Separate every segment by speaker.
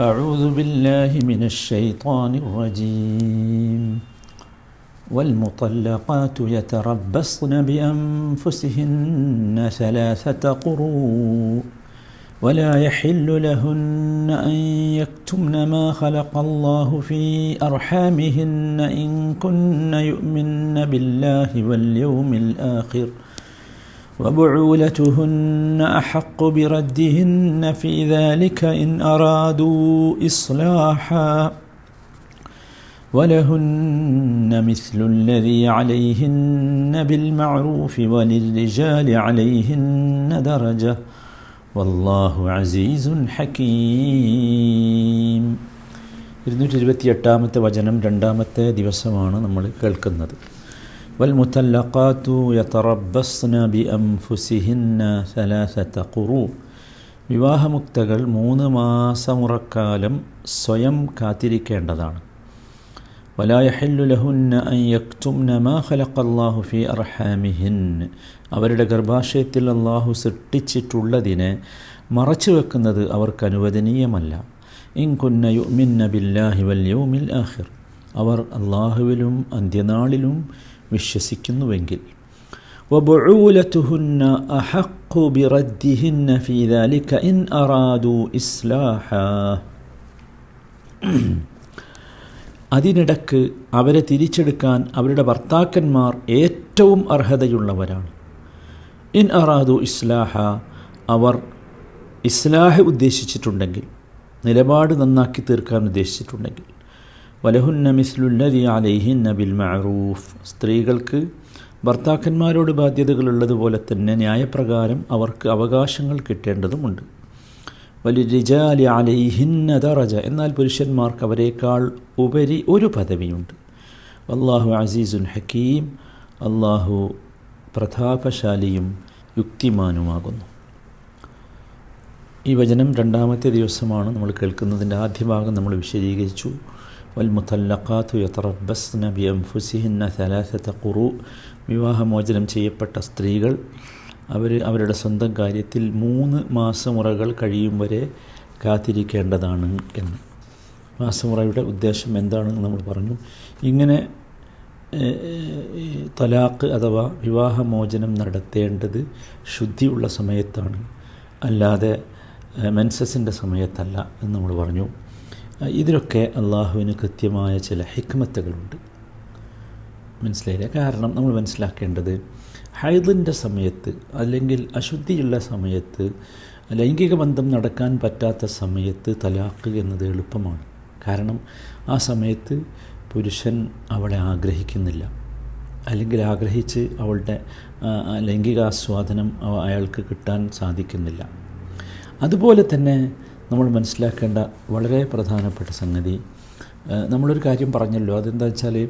Speaker 1: أعوذ بالله من الشيطان الرجيم. والمطلقات يتربصن بأنفسهن ثلاثة قروء ولا يحل لهن أن يكتمن ما خلق الله في أرحامهن إن كن يؤمن بالله واليوم الآخر. وبعولتهن أحق بردهن في ذلك إن أرادوا إصلاحا ولهن مثل الذي عليهن بالمعروف وللرجال عليهن درجة والله عزيز حكيم ഇരുന്നൂറ്റി ഇരുപത്തിയെട്ടാമത്തെ വചനം രണ്ടാമത്തെ ദിവസമാണ് നമ്മൾ കേൾക്കുന്നത് والمطلقات يتربصن بأنفسهن ثلاثة قروء വിവാഹമുക്തകൾ മൂന്ന് മാസമുറക്കാലം സ്വയം കാത്തിരിക്കേണ്ടതാണ് വലായഹല്ലു ലഹുന്ന അൻ യക്തുംന മാ ഖലഖല്ലാഹു ഫീ അർഹാമിഹിൻ അവരുടെ ഗർഭാശയത്തിൽ അള്ളാഹു സൃഷ്ടിച്ചിട്ടുള്ളതിനെ മറച്ചു വെക്കുന്നത് അവർക്ക് അനുവദനീയമല്ല ഇൻ കുന്ന യുമിന്ന ബില്ലാഹി വൽ യൗമിൽ ആഖിർ അവർ അള്ളാഹുവിലും അന്ത്യനാളിലും വിശ്വസിക്കുന്നുവെങ്കിൽ وبعولتهن أحق بردهن في ذلك إن أرادوا إصلاحا അതിനിടക്ക് അവരെ തിരിച്ചെടുക്കാൻ അവരുടെ ഭർത്താക്കന്മാർ ഏറ്റവും അർഹതയുള്ളവരാണ് ഇൻ അറാദു ഇസ്ലാഹ അവർ ഇസ്ലാഹ് ഉദ്ദേശിച്ചിട്ടുണ്ടെങ്കിൽ നിലപാട് നന്നാക്കി തീർക്കാൻ ഉദ്ദേശിച്ചിട്ടുണ്ടെങ്കിൽ വലഹുന്ന മിസ്ലുല്ലതി അലൈഹിന്ന ബിൽ മഅറൂഫ്. സ്ത്രീകൾക്ക് ഭർത്താക്കന്മാരോട് ബാധ്യതകളുള്ളതുപോലെ തന്നെ ന്യായപ്രകാരം അവർക്ക് അവകാശങ്ങൾ കിട്ടേണ്ടതുമുണ്ട്. വലിരിജാലി അലൈഹിന്ന ദറജ എന്നാൽ പുരുഷന്മാർക്ക് അവരെക്കാൾ ഉപരി ഒരു പദവിയുണ്ട്. അള്ളാഹു അസീസുൻ ഹക്കീം അള്ളാഹു പ്രതാപശാലിയും യുക്തിമാനുമാകുന്നു. ഈ വചനം രണ്ടാമത്തെ ദിവസമാണ് നമ്മൾ കേൾക്കുന്നതിന്റെ ആദ്യ ഭാഗം നമ്മൾ വിശദീകരിച്ചു. വൽമുത്തല്ലഖാത്തു യത്തറബസ്ന ബി അംഫുസിഹിന്ന സലാസത്ത കുറു വിവാഹമോചനം ചെയ്യപ്പെട്ട സ്ത്രീകൾ അവർ അവരുടെ സ്വന്തം കാര്യത്തിൽ മൂന്ന് മാസമുറകൾ കഴിയും വരെ കാത്തിരിക്കേണ്ടതാണ് എന്ന്. മാസമുറയുടെ ഉദ്ദേശം എന്താണെന്ന് നമ്മൾ പറഞ്ഞു. ഇങ്ങനെ തലാഖ് അഥവാ വിവാഹമോചനം നടത്തേണ്ടത് ശുദ്ധിയുള്ള സമയത്താണ്. അല്ലാതെ മെൻസസിന്റെ സമയത്തല്ല എന്ന് നമ്മൾ പറഞ്ഞു. ഇതിലൊക്കെ അള്ളാഹുവിന് കൃത്യമായ ചില ഹിക്മത്തുകളുണ്ട്. മനസ്സിലായില്ല? കാരണം നമ്മൾ മനസ്സിലാക്കേണ്ടത് ഹൈദിന്റെ സമയത്ത് അല്ലെങ്കിൽ അശുദ്ധിയുള്ള സമയത്ത് ലൈംഗിക ബന്ധം നടക്കാൻ പറ്റാത്ത സമയത്ത് തലാഖ് എന്നത് എളുപ്പമാണ്. കാരണം ആ സമയത്ത് പുരുഷൻ അവളെ ആഗ്രഹിക്കുന്നില്ല. അല്ലെങ്കിൽ ആഗ്രഹിച്ച് അവളുടെ ലൈംഗിക ആസ്വാദനം അയാൾക്ക് കിട്ടാൻ സാധിക്കുന്നില്ല. അതുപോലെ തന്നെ നമ്മൾ മനസ്സിലാക്കേണ്ട വളരെ പ്രധാനപ്പെട്ട സംഗതി. നമ്മളൊരു കാര്യം പറഞ്ഞല്ലോ. അതെന്താ വെച്ചാൽ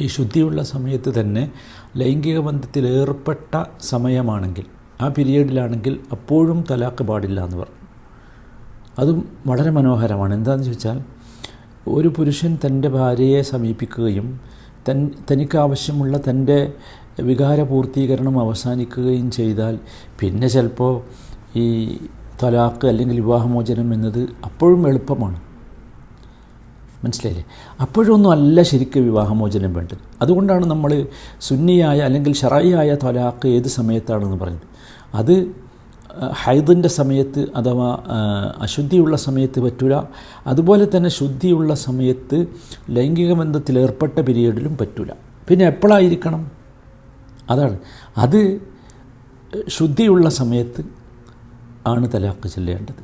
Speaker 1: ഈ ശുദ്ധിയുള്ള സമയത്ത് തന്നെ ലൈംഗിക ബന്ധത്തിൽ ഏർപ്പെട്ട സമയമാണെങ്കിൽ ആ പീരീഡിലാണെങ്കിൽ അപ്പോഴും തലാക്ക് പാടില്ല എന്ന് പറഞ്ഞു. അതും വളരെ മനോഹരമാണ്. എന്താണെന്ന് ചോദിച്ചാൽ ഒരു പുരുഷൻ തന്റെ ഭാര്യയെ സമീപിക്കുകയും തൻ തനിക്കാവശ്യമുള്ള തന്റെ വികാര പൂർത്തീകരണം അവസാനിക്കുകയും ചെയ്താൽ പിന്നെ ചിലപ്പോൾ ഈ തലാക്ക് അല്ലെങ്കിൽ വിവാഹമോചനം എന്നത് അപ്പോഴും എളുപ്പമാണ്. മനസ്സിലായില്ലേ? അപ്പോഴൊന്നും അല്ല ശരിക്കും വിവാഹമോചനം വേണ്ടത്. അതുകൊണ്ടാണ് നമ്മൾ സുന്നിയായ അല്ലെങ്കിൽ ഷറായിയായ തലാക്ക് ഏത് സമയത്താണെന്ന് പറഞ്ഞത് അത് ഹൈദിന്റെ സമയത്ത് അഥവാ അശുദ്ധിയുള്ള സമയത്ത് പറ്റൂല. അതുപോലെ തന്നെ ശുദ്ധിയുള്ള സമയത്ത് ലൈംഗിക ബന്ധത്തിൽ ഏർപ്പെട്ട പീരീഡിലും പറ്റൂല. പിന്നെ എപ്പോഴായിരിക്കണം? അതാണ്. അത് ശുദ്ധിയുള്ള സമയത്ത് ആണ് തലാഖ് ചെല്ലേണ്ടത്.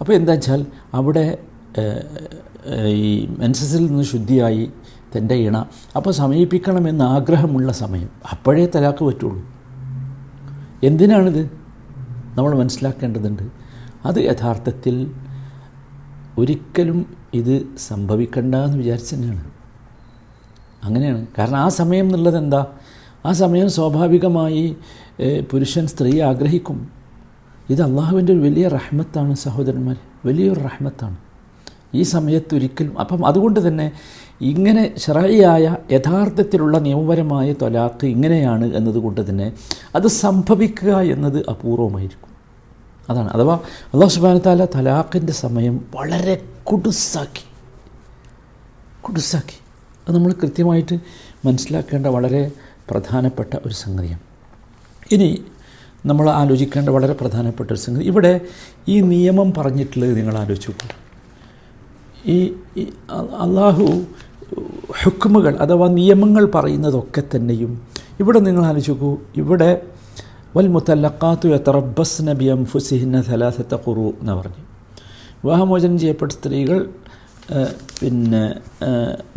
Speaker 1: അപ്പോൾ എന്താ വെച്ചാൽ അവിടെ ഈ മെൻസസിൽ നിന്ന് ശുദ്ധിയായി തന്റെ ഇണ. അപ്പോൾ സമീപിക്കണമെന്ന് ആഗ്രഹമുള്ള സമയം. അപ്പോഴേ തലാക്ക് പറ്റുള്ളൂ. എന്തിനാണിത്? നമ്മൾ മനസ്സിലാക്കേണ്ടതുണ്ട്. അത് യഥാർത്ഥത്തിൽ ഒരിക്കലും ഇത് സംഭവിക്കണ്ട എന്ന് വിചാരിച്ചു തന്നെയാണ്. അങ്ങനെയാണ്. കാരണം ആ സമയം എന്നുള്ളത് എന്താ? ആ സമയം സ്വാഭാവികമായി പുരുഷൻ സ്ത്രീ ആഗ്രഹിക്കും. ഇത് അള്ളാഹുവിന്റെ ഒരു വലിയ റഹ്മത്താണ് സഹോദരന്മാർ. വലിയൊരു റഹ്മത്താണ്. ഈ സമയത്ത് ഒരിക്കലും അപ്പം അതുകൊണ്ട് തന്നെ ഇങ്ങനെ ഷറായിയായ യഥാർത്ഥത്തിലുള്ള നിയമപരമായ തൊലാക്ക് ഇങ്ങനെയാണ് എന്നതുകൊണ്ട് തന്നെ അത് സംഭവിക്കുക എന്നത് അപൂർവമായിരിക്കും. അതാണ്. അഥവാ അള്ളാഹു സുബാന താല തലാഖിന്റെ സമയം വളരെ കുടുസാക്കി. കുടുസാക്കി. അത് നമ്മൾ കൃത്യമായിട്ട് മനസ്സിലാക്കേണ്ട വളരെ പ്രധാനപ്പെട്ട ഒരു സംഗതിയാണ്. ഇനി നമ്മൾ ആലോചിക്കേണ്ട വളരെ പ്രധാനപ്പെട്ട ഒരു സംഗതി. ഇവിടെ ഈ നിയമം പറഞ്ഞിട്ടുള്ളത് നിങ്ങൾ ആലോചിച്ചു ഈ അള്ളാഹു ഹുക്കുമുകൾ അഥവാ നിയമങ്ങൾ പറയുന്നതൊക്കെ തന്നെയും ഇവിടെ നിങ്ങൾ ആലോചിക്കൂ ഇവിടെ വൽ മുത്തല്ലക്കാത്തു എത്തറബസ് നബി എം ഫുസിഹിന്ന സലാസത്ത കുറു എന്ന് പറഞ്ഞു. വിവാഹമോചനം ചെയ്യപ്പെട്ട സ്ത്രീകൾ പിന്നെ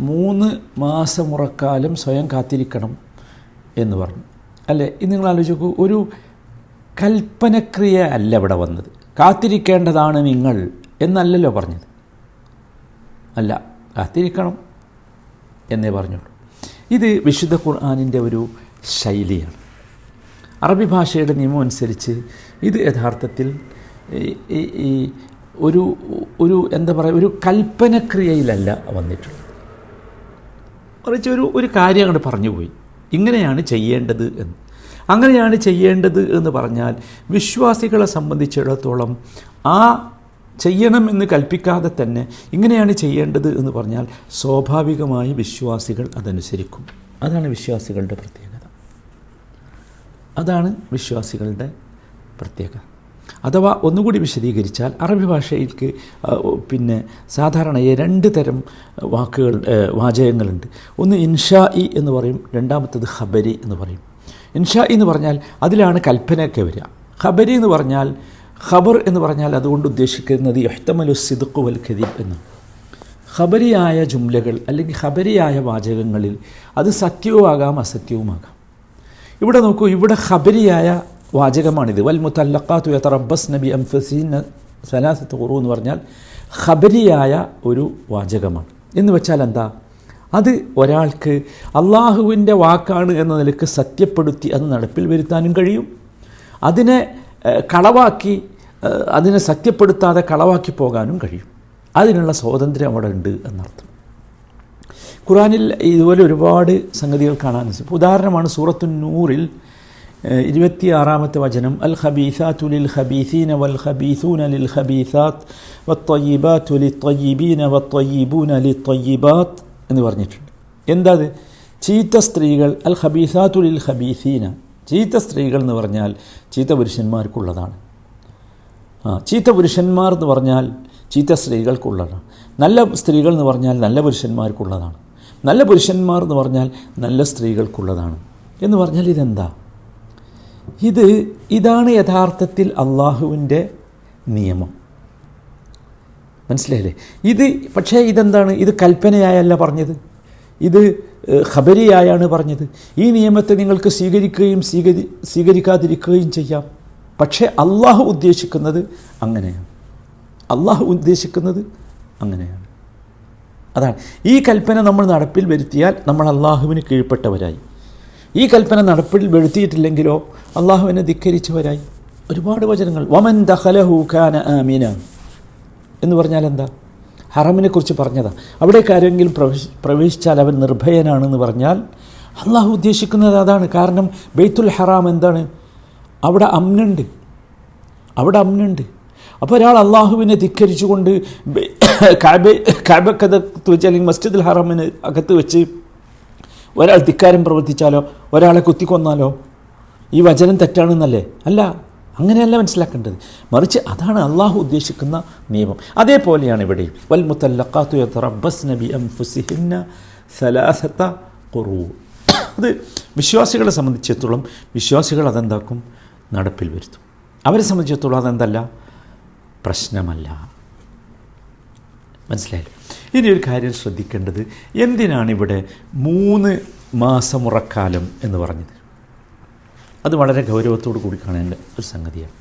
Speaker 1: മൂന്ന് മൂന്ന് മാസമുറക്കാലം സ്വയം കാത്തിരിക്കണം എന്ന് പറഞ്ഞു. അല്ലേ? ഇത് നിങ്ങൾ ആലോചിക്കൂ ഒരു കൽപ്പനക്രിയ അല്ല ഇവിടെ വന്നത്. കാത്തിരിക്കേണ്ടതാണ് നിങ്ങൾ എന്നല്ലല്ലോ പറഞ്ഞത്. അല്ല കാത്തിരിക്കണം എന്നേ പറഞ്ഞുള്ളൂ. ഇത് വിശുദ്ധ ഖുർആാനിന്റെ ഒരു ശൈലിയാണ്. അറബി ഭാഷയുടെ നിയമം അനുസരിച്ച് ഇത് യഥാർത്ഥത്തിൽ ഈ- ഒരു ഒരു എന്താ പറയുക ഒരു കൽപ്പനക്രിയയിലല്ല വന്നിട്ടുള്ളത്. മറിച്ച് ഒരു ഒരു കാര്യം അങ്ങോട്ട് പറഞ്ഞുപോയി. ഇങ്ങനെയാണ് ചെയ്യേണ്ടത് എന്ന്. അങ്ങനെയാണ് ചെയ്യേണ്ടത് എന്ന് പറഞ്ഞാൽ വിശ്വാസികളെ സംബന്ധിച്ചിടത്തോളം ആ ചെയ്യണമെന്ന് കൽപ്പിക്കാതെ തന്നെ ഇങ്ങനെയാണ് ചെയ്യേണ്ടത് എന്ന് പറഞ്ഞാൽ സ്വാഭാവികമായി വിശ്വാസികൾ അതനുസരിക്കും. അതാണ് വിശ്വാസികളുടെ പ്രത്യേകത. അതാണ് വിശ്വാസികളുടെ പ്രത്യേകത. അഥവാ ഒന്നുകൂടി വിശദീകരിച്ചാൽ അറബി ഭാഷയിലേക്ക് പിന്നെ സാധാരണയെ രണ്ട് തരം വാക്കുകൾ വാചകങ്ങളുണ്ട്. ഒന്ന് ഇൻഷാ ഇ എന്ന് പറയും രണ്ടാമത്തത് ഹബരി എന്ന് പറയും. ഇൻഷാ എന്ന് പറഞ്ഞാൽ അതിലാണ് കൽപ്പനയൊക്കെ വരിക. ഖബരി എന്ന് പറഞ്ഞാൽ ഖബർ എന്ന് പറഞ്ഞാൽ അതുകൊണ്ട് ഉദ്ദേശിക്കുന്നത് യഹ്തമലു സിദുഖു വൽ ഖദീബ് എന്ന് ഖബരിയായ ജുംലകൾ അല്ലെങ്കിൽ ഖബരിയായ വാചകങ്ങളിൽ അത് സത്യവുമാകാം അസത്യവുമാകാം. ഇവിടെ നോക്കൂ ഇവിടെ ഖബരിയായ വാചകമാണിത്. വൽ മുത്തല്ലക്കാത്തു യത്തറബസ് നബി അംഫസീൻ സലാസത്ത് ഖുറു എന്ന് പറഞ്ഞാൽ ഖബരിയായ ഒരു വാചകമാണ്. എന്ന് വെച്ചാൽ എന്താ? അത് ഒരാൾക്ക് അള്ളാഹുവിന്റെ വാക്കാണ് എന്ന നിലയ്ക്ക് സത്യപ്പെടുത്തി അത് നടപ്പിൽ വരുത്താനും കഴിയും. അതിനെ കളവാക്കി അതിനെ സത്യപ്പെടുത്താതെ കളവാക്കി പോകാനും കഴിയും. അതിനുള്ള സ്വാതന്ത്ര്യം അവിടെ ഉണ്ട് എന്നർത്ഥം. ഖുറാനിൽ ഇതുപോലെ ഒരുപാട് സംഗതികൾ കാണാൻ ഉദാഹരണമാണ് സൂറത്തു നൂറിൽ ഇരുപത്തി ആറാമത്തെ വചനം അൽ ഖബീസാത്തു ലിൽ ഖബീസീന വൽ ഖബീസൂന ലിൽ ഖബീസാത്ത് വത്തയ്യിബാത്തു ലി തയ്യിബീന വത്തയ്യിബൂന ലി തൊയ്യിബാത്ത് എന്ന് പറഞ്ഞിട്ടുണ്ട്. എന്താ അത് ചീത്ത സ്ത്രീകൾ അൽ ഹബീസാത്തുൽ ഹബീസീന ചീത്ത സ്ത്രീകൾ എന്ന് പറഞ്ഞാൽ ചീത്ത പുരുഷന്മാർക്കുള്ളതാണ്. ആ ചീത്ത പുരുഷന്മാർ എന്ന് പറഞ്ഞാൽ ചീത്ത സ്ത്രീകൾക്കുള്ളതാണ്. നല്ല സ്ത്രീകൾ എന്ന് പറഞ്ഞാൽ നല്ല പുരുഷന്മാർക്കുള്ളതാണ്. നല്ല പുരുഷന്മാർ എന്ന് പറഞ്ഞാൽ നല്ല സ്ത്രീകൾക്കുള്ളതാണ്. എന്ന് പറഞ്ഞാൽ ഇതെന്താ? ഇത് ഇതാണ് യഥാർത്ഥത്തിൽ അള്ളാഹുവിന്റെ നിയമം. മനസ്സിലായില്ലേ? ഇത് പക്ഷേ ഇതെന്താണ്? ഇത് കൽപ്പനയായല്ല പറഞ്ഞത്. ഇത് ഖബരിയായാണ് പറഞ്ഞത്. ഈ നിയമത്തെ നിങ്ങൾക്ക് സ്വീകരിക്കുകയും സ്വീകരി സ്വീകരിക്കാതിരിക്കുകയും ചെയ്യാം. പക്ഷേ അള്ളാഹു ഉദ്ദേശിക്കുന്നത് അങ്ങനെയാണ്. അള്ളാഹു ഉദ്ദേശിക്കുന്നത് അങ്ങനെയാണ്. അതാണ്. ഈ കൽപ്പന നമ്മൾ നടപ്പിൽ വരുത്തിയാൽ നമ്മൾ അള്ളാഹുവിന് കീഴ്പ്പെട്ടവരായി. ഈ കൽപ്പന നടപ്പിൽ വരുത്തിയിട്ടില്ലെങ്കിലോ അള്ളാഹുവിനെ ധിക്കരിച്ചവരായി. ഒരുപാട് വചനങ്ങൾ. വമൻ ദഖലഹു ഖാന ആമീന എന്ന് പറഞ്ഞാൽ എന്താ? ഹറമിനെക്കുറിച്ച് പറഞ്ഞതാ. അവിടേക്ക് ആരെങ്കിലും പ്രവേശി പ്രവേശിച്ചാൽ അവൻ നിർഭയനാണെന്ന് പറഞ്ഞാൽ അള്ളാഹു ഉദ്ദേശിക്കുന്നത് അതാണ്. കാരണം ബെയ്ത്തുൽ ഹറാം എന്താണ്? അവിടെ അമ്നുണ്ട്. അവിടെ അമ്നുണ്ട്. അപ്പോൾ ഒരാൾ അള്ളാഹുവിനെ ധിക്കരിച്ചുകൊണ്ട് കാബ കാബക്കകത്ത് വെച്ച് അല്ലെങ്കിൽ മസ്ജിദുൽ ഹറാമിന് അകത്ത് വെച്ച് ഒരാൾ ധിക്കാരം പ്രവർത്തിച്ചാലോ ഒരാളെ കുത്തിക്കൊന്നാലോ? ഈ വചനം തെറ്റാണെന്നല്ലേ? അല്ല. അങ്ങനെയല്ല മനസ്സിലാക്കേണ്ടത്. മറിച്ച് അതാണ് അള്ളാഹു ഉദ്ദേശിക്കുന്ന നിയമം. അതേപോലെയാണ് ഇവിടെ വൽ മുത്തല്ലഖാത്തു യതറബ്ബസ് നബി അംഫുസിഹിന്ന സലാസത്ത ഖുറൂ. അത് വിശ്വാസികളെ സംബന്ധിച്ചിടത്തോളം വിശ്വാസികൾ അതെന്താക്കും? നടപ്പിൽ വരുത്തും. അവരെ സംബന്ധിച്ചിടത്തോളം അതെന്തല്ല? പ്രശ്നമല്ല. മനസ്സിലായില്ലേ? ഇനി ഒരു കാര്യം ശ്രദ്ധിക്കേണ്ടത്. എന്തിനാണ് ഇവിടെ മൂന്ന് മാസമുറക്കാലം എന്ന് പറഞ്ഞത്? അത് വളരെ ഗൗരവത്തോടു കൂടി കാണേണ്ട ഒരു സംഗതിയാണ്.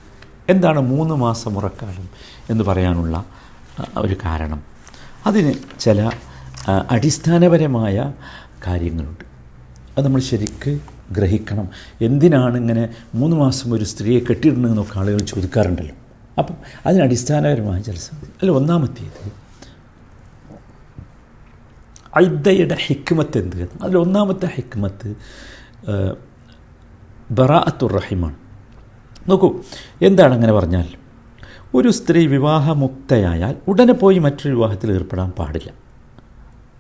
Speaker 1: എന്താണ് മൂന്ന് മാസം ഉറക്കാലം എന്ന് പറയാനുള്ള ഒരു കാരണം? അതിന് ചില അടിസ്ഥാനപരമായ കാര്യങ്ങളുണ്ട്. അത് നമ്മൾ ശരിക്ക് ഗ്രഹിക്കണം. എന്തിനാണ് ഇങ്ങനെ മൂന്ന് മാസം ഒരു സ്ത്രീയെ കെട്ടിയിടണമെന്നൊക്കെ ആളുകൾ ചോദിക്കാറുണ്ടല്ലോ. അപ്പം അതിന് അടിസ്ഥാനപരമായ ചില സംഗതി. അല്ല ഒന്നാമത്തേത് ഐദ്ദയുടെ ഹിക്മത്ത് എന്ത്? അതിൽ ഒന്നാമത്തെ ഹിക്മത്ത് ബറാഅത്തുർ റഹിമാണ്. നോക്കൂ എന്താണ് അങ്ങനെ പറഞ്ഞാൽ ഒരു സ്ത്രീ വിവാഹമുക്തയായാൽ ഉടനെ പോയി മറ്റൊരു വിവാഹത്തിൽ ഏർപ്പെടാൻ പാടില്ല.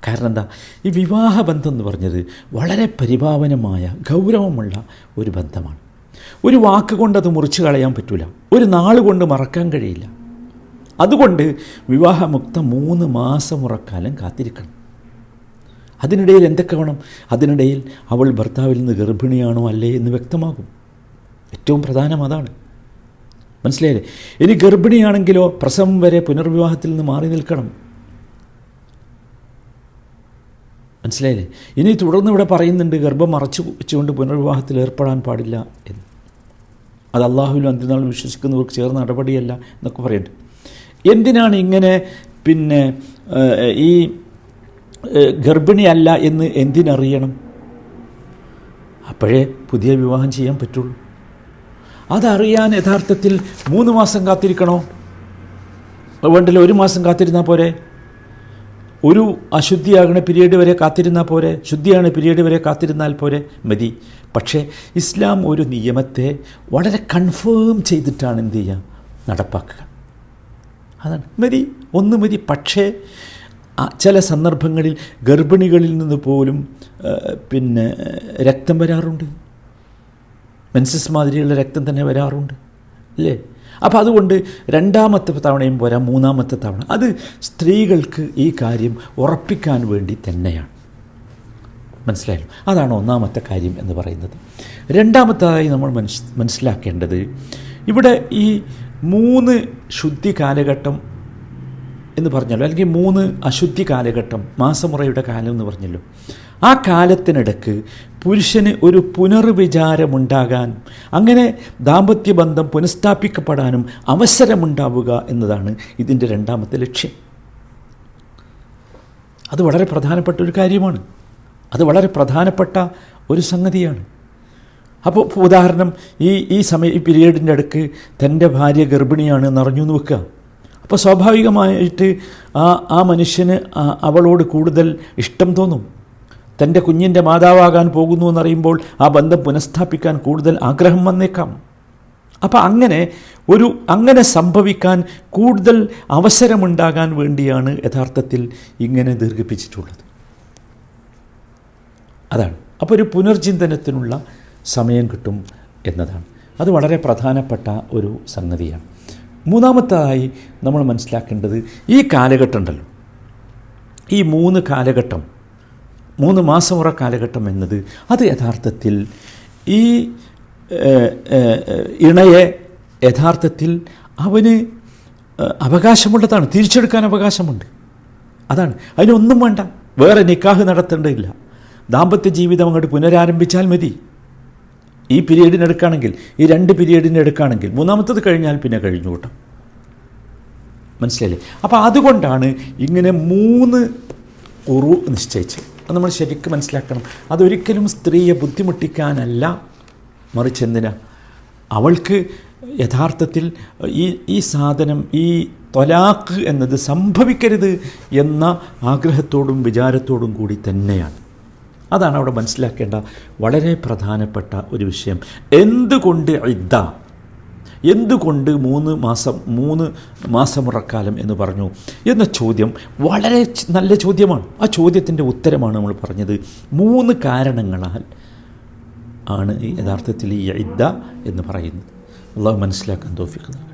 Speaker 1: കാരണം എന്താ? ഈ വിവാഹബന്ധം എന്ന് പറഞ്ഞത് വളരെ പരിഭാവനമായ ഗൗരവമുള്ള ഒരു ബന്ധമാണ്. ഒരു വാക്ക് കൊണ്ട് അത് മുറിച്ച് കളയാൻ പറ്റില്ല ഒരു നാൾ കൊണ്ട് മറക്കാൻ കഴിയില്ല. അതുകൊണ്ട് വിവാഹമുക്ത മൂന്ന് മാസം ഉറക്കാലം കാത്തിരിക്കണം. അതിനിടയിൽ എന്തൊക്കെ വേണം? അതിനിടയിൽ അവൾ ഭർത്താവിൽ നിന്ന് ഗർഭിണിയാണോ അല്ലേ എന്ന് വ്യക്തമാകും. ഏറ്റവും പ്രധാനം അതാണ്. മനസ്സിലായില്ലേ? ഇനി ഗർഭിണിയാണെങ്കിലോ പ്രസവം വരെ പുനർവിവാഹത്തിൽ നിന്ന് മാറി നിൽക്കണം. മനസ്സിലായില്ലേ? ഇനി തുടർന്ന് ഇവിടെ പറയുന്നുണ്ട് ഗർഭം മറച്ചു വെച്ചുകൊണ്ട് പുനർവിവാഹത്തിൽ ഏർപ്പെടാൻ പാടില്ല എന്ന്. അത് അള്ളാഹുവിലും അന്ത്യനാൾ വിശ്വസിക്കുന്നവർക്ക് ചേർന്ന നടപടിയല്ല എന്നൊക്കെ പറയുന്നുണ്ട്. എന്തിനാണ് ഇങ്ങനെ പിന്നെ ഈ ഗർഭിണിയല്ല എന്ന് എന്തിനറിയണം? അപ്പോഴേ പുതിയ വിവാഹം ചെയ്യാൻ പറ്റുള്ളൂ. അതറിയാൻ യഥാർത്ഥത്തിൽ മൂന്ന് മാസം കാത്തിരിക്കണോ? വേണ്ടല്ലോ ഒരു മാസം കാത്തിരുന്നാൽ പോരെ? ഒരു അശുദ്ധിയാകണ പിരീഡ് വരെ കാത്തിരുന്നാൽ പോരെ? ശുദ്ധിയാണ് പിരീഡ് വരെ കാത്തിരുന്നാൽ പോരെ? മതി. പക്ഷേ ഇസ്ലാം ഒരു നിയമത്തെ വളരെ കൺഫേം ചെയ്തിട്ടാണ് എന്ത് ചെയ്യുക? നടപ്പാക്കുക. അതാണ്. മതി. ഒന്ന് മതി. പക്ഷേ ചില സന്ദർഭങ്ങളിൽ ഗർഭിണികളിൽ നിന്ന് പോലും പിന്നെ രക്തം വരാറുണ്ട്. മെൻസസ് മാതിരിയുള്ള രക്തം തന്നെ വരാറുണ്ട്. അല്ലേ? അപ്പോൾ അതുകൊണ്ട് രണ്ടാമത്തെ തവണയും പോരാ മൂന്നാമത്തെ തവണ. അത് സ്ത്രീകൾക്ക് ഈ കാര്യം ഉറപ്പിക്കാൻ വേണ്ടി തന്നെയാണ്. മനസ്സിലായല്ലോ? അതാണ് ഒന്നാമത്തെ കാര്യം എന്ന് പറയുന്നത്. രണ്ടാമത്തേതായി നമ്മൾ മനസ് മനസ്സിലാക്കേണ്ടത് ഇവിടെ ഈ മൂന്ന് ശുദ്ധി കാലഘട്ടം എന്ന് പറഞ്ഞല്ലോ. അല്ലെങ്കിൽ മൂന്ന് അശുദ്ധി കാലഘട്ടം മാസമുറയുടെ കാലം എന്ന് പറഞ്ഞല്ലോ. ആ കാലത്തിനിടക്ക് പുരുഷന് ഒരു പുനർവിചാരമുണ്ടാകാൻ അങ്ങനെ ദാമ്പത്യ ബന്ധം പുനഃസ്ഥാപിക്കപ്പെടാനും അവസരമുണ്ടാവുക എന്നതാണ് ഇതിന്റെ രണ്ടാമത്തെ ലക്ഷ്യം. അത് വളരെ പ്രധാനപ്പെട്ട ഒരു കാര്യമാണ്. അത് വളരെ പ്രധാനപ്പെട്ട ഒരു സംഗതിയാണ്. അപ്പോൾ ഉദാഹരണം ഈ ഈ സമയ ഈ പീരീഡിന്റെ അടുക്ക് തന്റെ ഭാര്യ ഗർഭിണിയാണ് എന്നറിഞ്ഞു എന്ന് വെക്കുക. അപ്പോൾ സ്വാഭാവികമായിട്ട് ആ ആ മനുഷ്യന് അവളോട് കൂടുതൽ ഇഷ്ടം തോന്നും. തന്റെ കുഞ്ഞിന്റെ മാതാവാകാൻ പോകുന്നു എന്നറിയുമ്പോൾ ആ ബന്ധം പുനഃസ്ഥാപിക്കാൻ കൂടുതൽ ആഗ്രഹം വന്നേക്കാം. അപ്പോൾ അങ്ങനെ ഒരു അങ്ങനെ സംഭവിക്കാൻ കൂടുതൽ അവസരമുണ്ടാകാൻ വേണ്ടിയാണ് യഥാർത്ഥത്തിൽ ഇങ്ങനെ ദീർഘിപ്പിച്ചിട്ടുള്ളത്. അതാണ്. അപ്പോൾ ഒരു പുനർചിന്തനത്തിനുള്ള സമയം കിട്ടും എന്നതാണ്. അത് വളരെ പ്രധാനപ്പെട്ട ഒരു സംഗതിയാണ്. മൂന്നാമത്തേതായി നമ്മൾ മനസ്സിലാക്കേണ്ടത് ഈ കാലഘട്ടം ഉണ്ടല്ലോ ഈ മൂന്ന് കാലഘട്ടം മൂന്ന് മാസമുറ കാലഘട്ടം എന്നത് അത് യഥാർത്ഥത്തിൽ ഈ ഇണയെ യഥാർത്ഥത്തിൽ അവന് അവകാശമുള്ളതാണ്. തിരിച്ചെടുക്കാൻ അവകാശമുണ്ട്. അതാണ്. അതിനൊന്നും വേണ്ട. വേറെ നിക്കാഹ് നടത്തേണ്ടതില്ല. ദാമ്പത്യ ജീവിതം അങ്ങോട്ട് പുനരാരംഭിച്ചാൽ മതി. ഈ പീരീഡിന് എടുക്കുകയാണെങ്കിൽ ഈ രണ്ട് പീരീഡിന് എടുക്കുകയാണെങ്കിൽ മൂന്നാമത്തത് കഴിഞ്ഞാൽ പിന്നെ കഴിഞ്ഞു കൂട്ടം. മനസ്സിലായില്ലേ? അപ്പോൾ അതുകൊണ്ടാണ് ഇങ്ങനെ മൂന്ന് ഉറു നിശ്ചയിച്ചത് അത് നമ്മൾ ശരിക്കും മനസ്സിലാക്കണം. അതൊരിക്കലും സ്ത്രീയെ ബുദ്ധിമുട്ടിക്കാനല്ല. മറിച്ച് എന്തിനാ? അവൾക്ക് യഥാർത്ഥത്തിൽ ഈ ഈ സാധനം ഈ തൊലാക്ക് എന്നത് സംഭവിക്കരുത് എന്ന ആഗ്രഹത്തോടും വിചാരത്തോടും കൂടി തന്നെയാണ്. അതാണ് അവിടെ മനസ്സിലാക്കേണ്ട വളരെ പ്രധാനപ്പെട്ട ഒരു വിഷയം. എന്തുകൊണ്ട് ഇദ്ദ? എന്തുകൊണ്ട് മൂന്ന് മാസം മൂന്ന് മാസമുറക്കാലം എന്ന് പറഞ്ഞു? എന്ന ചോദ്യം വളരെ നല്ല ചോദ്യമാണ്. ആ ചോദ്യത്തിന്റെ ഉത്തരമാണ് നമ്മൾ പറഞ്ഞത്. മൂന്ന് കാരണങ്ങളാൽ ആണ് യഥാർത്ഥത്തിൽ ഈ ഇദ്ദ എന്ന് പറയുന്നത്. അള്ളാഹു മനസ്സിലാക്കാൻ തോഫിക്കുന്നത്